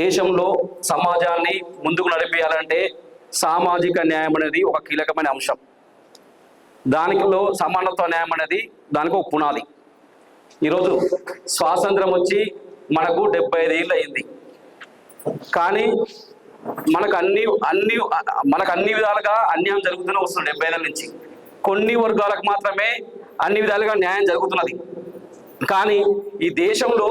దేశంలో సమాజాన్ని ముందుకు నడిపేయాలంటే సామాజిక న్యాయం అనేది ఒక కీలకమైన అంశం. దానిలో సమానత్వ న్యాయం అనేది దానికి ఒక పునాది. ఈరోజు స్వాతంత్రం వచ్చి మనకు డెబ్బై ఐదేళ్ళు అయింది. కానీ మనకు అన్ని అన్ని మనకు అన్ని విధాలుగా అన్యాయం జరుగుతూనే వస్తుంది డెబ్బై ఏళ్ళ నుంచి. కొన్ని వర్గాలకు మాత్రమే అన్ని విధాలుగా న్యాయం జరుగుతున్నది. కానీ ఈ దేశంలో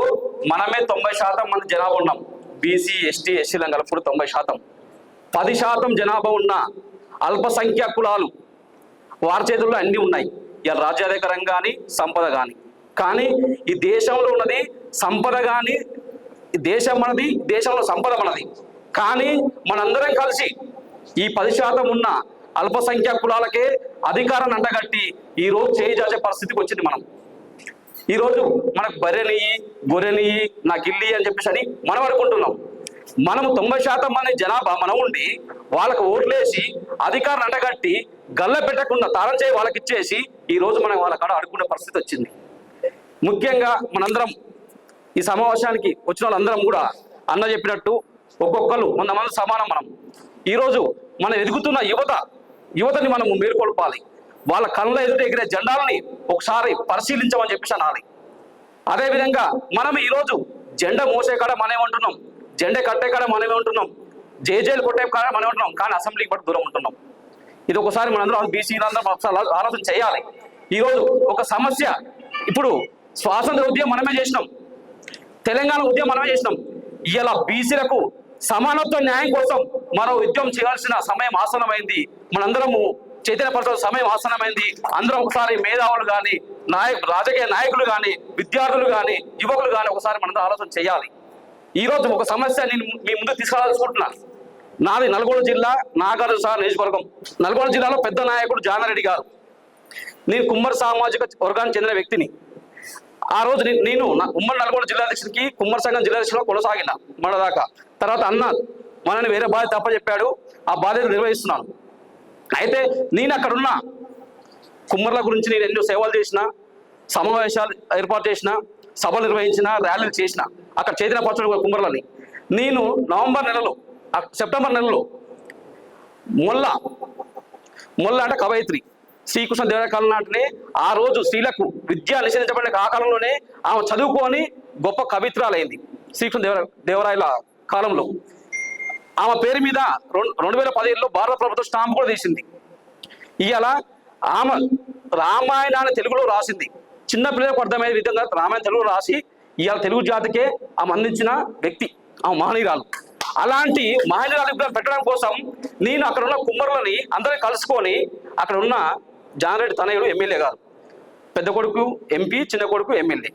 మనమే తొంభై శాతం మన జనాభా ఉన్నాం. బీసీ ఎస్టీ ఎస్సీలను కలుపుకుంటే తొంభై శాతం. పది శాతం జనాభా ఉన్న అల్పసంఖ్య కులాలు వారి చేతుల్లో అన్నీ ఉన్నాయి. ఇలా రాజ్యాధికారం కానీ సంపద కానీ కానీ ఈ దేశంలో ఉన్నది సంపద కానీ దేశం మనది దేశంలో సంపద మనది. కానీ మనందరం కలిసి ఈ పది శాతం ఉన్న అల్పసంఖ్యా కులాలకే అధికారాన్ని అండగట్టి ఈ రోజు పరిస్థితికి వచ్చింది మనం. ఈరోజు మనకు బర్రెనియ్యి గొర్రెని నాకు ఇల్లి అని చెప్పేసి అని మనం అనుకుంటున్నాం. మనం తొంభై శాతం మంది జనాభా మనం ఉండి వాళ్ళకు ఓట్లేసి అధికారులు అంటగట్టి గల్ల పెట్టకుండా తాళం చేయి వాళ్ళకి ఇచ్చేసి ఈ రోజు మనం వాళ్ళ కాడ అడుక్కునే పరిస్థితి వచ్చింది. ముఖ్యంగా మనందరం ఈ సమావేశానికి వచ్చిన వాళ్ళందరం కూడా అన్న చెప్పినట్టు ఒక్కొక్కరు వంద సమానం మనం. ఈరోజు మనం ఎదుగుతున్న యువత యువతని మనం మేలుకొల్పాలి. వాళ్ళ కళ్ళ ఎదుట ఎగిరే జెండాలని ఒకసారి పరిశీలించమని చెప్పేసి అనాలి. అదేవిధంగా మనం ఈరోజు జెండా మోసే కాడ మనమే ఉంటున్నాం. జెండా కట్టే కాడ మనమే ఉంటున్నాం. జేజేలు కొట్టే కాడ మనమే ఉంటున్నాం. కానీ అసెంబ్లీకి బట్టి దూరం ఉంటున్నాం. ఇది ఒకసారి మనందరం బీసీ అందరం ఒకసారి ఆలోచన చేయాలి. ఈరోజు ఒక సమస్య. ఇప్పుడు స్వాతంత్ర ఉద్యమం మనమే చేసినాం. తెలంగాణ ఉద్యమం మనమే చేసినాం. ఇలా బీసీలకు సమానత్వ న్యాయం కోసం మరో ఉద్యమం చేయాల్సిన సమయం ఆసనమైంది మనందరము చైతన్యపరచడం సమయం ఆసనమైంది అందరం ఒకసారి మేధావులు కానీ నాయకు రాజకీయ నాయకులు కానీ విద్యార్థులు కానీ యువకులు కానీ ఒకసారి మనందరం ఆలోచన చేయాలి. ఈ రోజు ఒక సమస్య నేను మీ ముందు తీసుకురావాలనుకుంటున్నాను నాది నల్గొండ జిల్లా నాగార్జున సార్ నియోజకవర్గం. నల్గొండ జిల్లాలో పెద్ద నాయకుడు జానారెడ్డి గారు. నేను కుమ్మర్ సామాజిక వర్గానికి చెందిన వ్యక్తిని. ఆ రోజు నేను నా ఉమ్మడి నల్గొండ జిల్లా అధ్యక్షుడికి కుమ్మర్ సంఘం జిల్లా అధ్యక్షుడు కొనసాగిన మన దాకా. తర్వాత అన్న మనని వేరే బాధ్యత తప్ప చెప్పాడు. ఆ బాధ్యత నిర్వహిస్తున్నాను. అయితే నేను అక్కడ ఉన్న. కుమ్మర్ల గురించి నేను ఎన్నో సేవలు చేసిన సమావేశాలు ఏర్పాటు చేసిన సభలు నిర్వహించిన ర్యాలీలు చేసిన అక్కడ చైతన్యపరచడం కుమ్మర్లని. నేను నవంబర్ నెలలో సెప్టెంబర్ నెలలో మొల్ల మొల్ల అంటే కవయిత్రి. శ్రీకృష్ణ దేవకాలం నాటినే ఆ రోజు స్త్రీలకు విద్య నిషేధించబడిన ఆ కాలంలోనే ఆమె చదువుకొని గొప్ప కవిత్రాలైంది. శ్రీకృష్ణ దేవ దేవరాయల కాలంలో. ఆమె పేరు మీద రెండు రెండు వేల పదిహేడులో భారత ప్రభుత్వం స్టాంప్ కూడా తీసింది. ఇవాళ ఆమె రామాయణాన్ని తెలుగులో రాసింది. చిన్న పిల్లలకు అర్థమయ్యే విధంగా రామాయణ తెలుగులో రాసి ఇవాళ తెలుగు జాతికే ఆమె అందించిన వ్యక్తి ఆమె మహనీయురాలు అలాంటి మహనీయురాలు పెట్టడం కోసం నేను అక్కడ ఉన్న కుమ్మరులని అందరిని కలుసుకొని అక్కడ ఉన్న జానరెడ్డి తనయుడు ఎమ్మెల్యే గారు పెద్ద కొడుకు ఎంపీ చిన్న కొడుకు ఎమ్మెల్యే.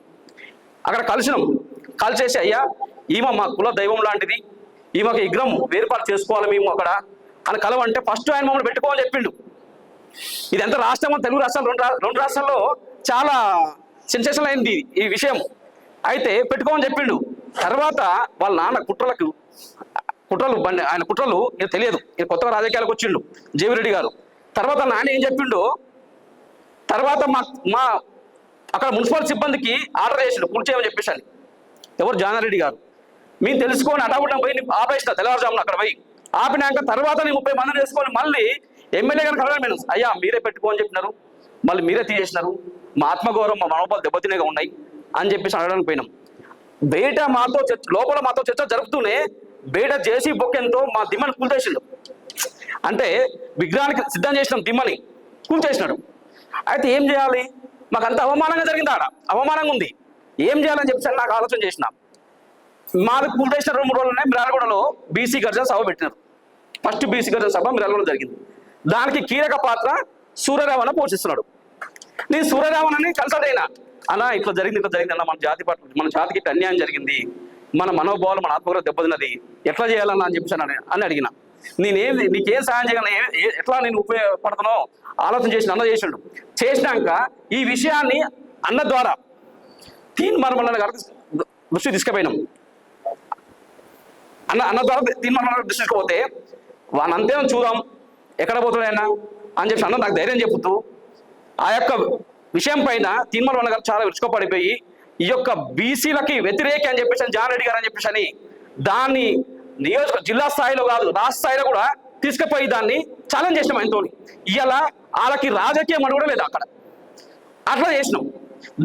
అక్కడ కలిసినాం. కలిసేసి అయ్యా ఈమె మా కుల దైవం లాంటిది ఈమెకి విగ్రహం వేరుపాటు చేసుకోవాలి మేము అక్కడ. అని కలవంటే ఫస్ట్ ఆయన మమ్మల్ని పెట్టుకోమని చెప్పిండు. ఇది ఎంత రాష్ట్రం తెలుగు రాష్ట్రాలు రెండు రెండు రాష్ట్రాల్లో చాలా సెన్సేషన్ అయింది ఈ విషయం. అయితే పెట్టుకోమని చెప్పిండు. తర్వాత వాళ్ళ నాన్న కుట్రలకు కుట్రలు బండి ఆయన కుట్రలు నేను తెలియదు. నేను కొత్తగా రాజకీయాలకు వచ్చిండు జేవిరెడ్డి గారు. తర్వాత నాన్న ఏం చెప్పిండు? తర్వాత మా మా అక్కడ మున్సిపల్ సిబ్బందికి ఆర్డర్ చేసిండు పూర్తి చేయమని చెప్పేసి ఎవరు? జానారెడ్డి గారు. మేము తెలుసుకొని అడగడం పోయి నేను ఆపేసిన తెల్లవారుజామున అక్కడ పోయి. ఆపినాక తర్వాత నేను ముప్పై మందిని వేసుకొని మళ్ళీ ఎమ్మెల్యే గారికి అడగడం నేను అయ్యా మీరే పెట్టుకోని చెప్పినారు. మళ్ళీ మీరే తీసేసినారు. మా ఆత్మగౌరవం మా మనోబలు దెబ్బతినేగా ఉన్నాయి అని చెప్పేసి అడగడానికి పోయినాం. బయట మాతో చర్చ లోపల మాతో చర్చ జరుపుతూనే బయట జేసీ బొక్కెంతో మా దిమ్మని కూల్చేసిండు. అంటే విగ్రహానికి సిద్ధం చేసినాం దిమ్మని కూల్చేసినాడు. అయితే ఏం చేయాలి? మాకు అంత అవమానంగా జరిగింది ఆడ? అవమానంగా ఉంది. ఏం చేయాలని చెప్పేసి నాకు ఆలోచన చేసిన. మాది కూల్చేసిన రెండు మూడు రోజులనే మిరాలగూడలో బీసీ గర్జన సభ పెట్టినారు. ఫస్ట్ బీసీ గర్జన సభ మిరాలగూడ జరిగింది. దానికి కీలక పాత్ర సూర్యరావణ పోషిస్తున్నాడు. నేను సూర్యరావణని కన్సల్ట్ అయినా అలా ఇట్లా జరిగింది ఇట్లా జరిగింది అన్న మన జాతి పట్ల మన జాతికి ఇట్లా అన్యాయం జరిగింది. మన మనోభావాలు మన ఆత్మగౌరవం దెబ్బతిన్నది. ఎట్లా చేయాలన్నా అని చెప్పాను అని అని అడిగిన. నేనేం నీకేం సహాయం చేయగలను? ఏ- ఎట్లా నేను ఉపయోగపడతానో ఆలోచన చేసిన అన్న చేసినాడు చేసినాక ఈ విషయాన్ని అన్న ద్వారా తీన్ మరమల గారికి దృష్టి తీసుకుపోయినాం. అన్న అన్న ద్వారా తీన్ మరమల్ల దృష్టి తీసుకుపోతే వాని అంతే చూద్దాం. ఎక్కడ పోతాడైనా అని చెప్పి అన్న నాకు ధైర్యం చెబుతూ ఆ యొక్క విషయం పైన తీన్మల గారు చాలా విరుచుకోపడిపోయి ఈ యొక్క బీసీలకి వ్యతిరేకి అని చెప్పేసి జాన్ రెడ్డి గారు అని చెప్పేసి అని దాన్ని నియోజక జిల్లా స్థాయిలో కాదు రాష్ట్ర స్థాయిలో కూడా తీసుకుపోయి దాన్ని ఛాలెంజ్ చేసినాం ఆయనతో ఇలా వాళ్ళకి రాజకీయం అని కూడా లేదు అక్కడ. అట్లా చేసినాం.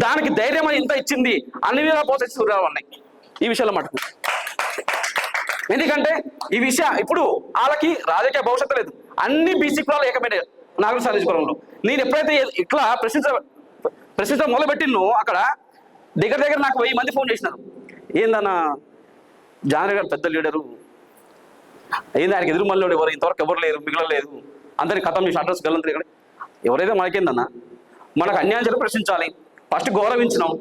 దానికి ధైర్యం అని ఇంత ఇచ్చింది అన్ని విధాలు పోతే చూడాలన్నాయి ఈ విషయంలో మటుకు. ఎందుకంటే ఈ విషయం ఇప్పుడు వాళ్ళకి రాజకీయ భవిష్యత్తు లేదు. అన్ని బీసీ కులాలు ఏకమైన నాగరిక సాధించుకోవడంలో నేను ఎప్పుడైతే ఇట్లా ప్రశ్నించ ప్రశ్నించడం మొదలుపెట్టినో అక్కడ దగ్గర దగ్గర నాకు వెయ్యి మంది ఫోన్ చేసినారు. ఏందన్నా జానర్ గారు పెద్ద లీడరు? ఏంది ఆయనకి ఎదురు మళ్ళీ ఎవరు? ఇంతవరకు ఎవరు లేరు మిగలలేదు అందరిని కథం చేసి అడ్రస్ గల్లంతరి ఇక్కడ ఎవరైతే మనకేందన్నా? మనకు అన్యాయం జరిగి ప్రశ్నించాలి. ఫస్ట్ గౌరవించినాం.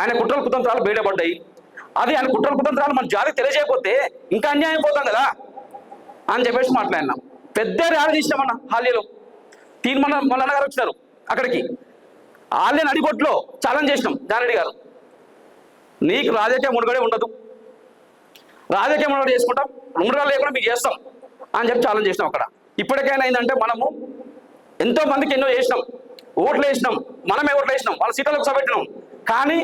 ఆయన కుట్రలు కుతంత్రాలు బయటపడ్డాయి. అది ఆయన కుట్రల కుతంత్రాలు మన జాతికి తెలియజేయకపోతే ఇంకా అన్యాయం పోతాం కదా అని చెప్పేసి మాట్లాడినాం. పెద్ద ర్యాలీ తీసినామన్న హాలీలో తీన్ మన మల్లన్న గారు వచ్చినారు అక్కడికి. ఆలయ నడిగొట్లో ఛాలెంజ్ చేసినాం జానరెడ్డి గారు. నీకు రాజకీయ మునుగడే ఉండదు. రాజకీయ మునుగడ చేసుకుంటాం. మునుగడ లేకుండా మీకు చేస్తాం అని చెప్పి ఛాలెంజ్ చేసినాం అక్కడ. ఇప్పటికైనా ఏంటంటే మనము ఎంతో మందికి ఎన్నో చేసినాం. ఓట్లు వేసినాం. మనమే ఓట్లు వేసినాం. వాళ్ళ సీట్లకు సబెట్టినాం కానీ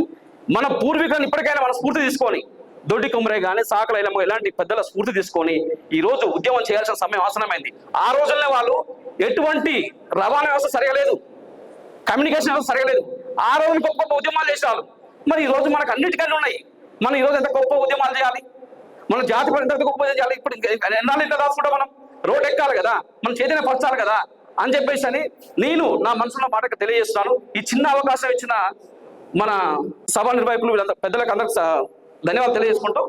మన పూర్వీకులను ఇప్పటికైనా మన స్ఫూర్తి తీసుకొని దొడ్డి కొమ్మరే కానీ సాకలైలమ్మ ఇలాంటి పెద్దల స్ఫూర్తి తీసుకొని ఈ రోజు ఉద్యమం చేయాల్సిన సమయం అవసరమైంది. ఆ రోజుల్లో వాళ్ళు ఎటువంటి రవాణా వ్యవస్థ సరిగలేదు కమ్యూనికేషన్ వ్యవస్థ సరిగలేదు ఆ రోజు గొప్ప గొప్ప ఉద్యమాలు చేసేవాళ్ళు. మరి ఈ రోజు మనకు అన్నిటికన్నా ఉన్నాయి. మనం ఈ రోజు ఎంత గొప్ప ఉద్యమాలు చేయాలి? మన జాతి ఎంత గొప్ప చేయాలి? ఇప్పుడు ఎన్నాళ్ళు ఇంత దాచుకుంటాం మనం? రోడ్ ఎక్కాలి కదా? మనం చేతిని పరచాలి కదా? అని చెప్పేసి అని నేను నా మనసులో మాటకు తెలియజేస్తున్నాను. ఈ చిన్న అవకాశం ఇచ్చిన మన సభా నిర్వాహకులు వీళ్ళంతా పెద్దలకు అందరికి ధన్యవాదాలు తెలియజేసుకుంటూ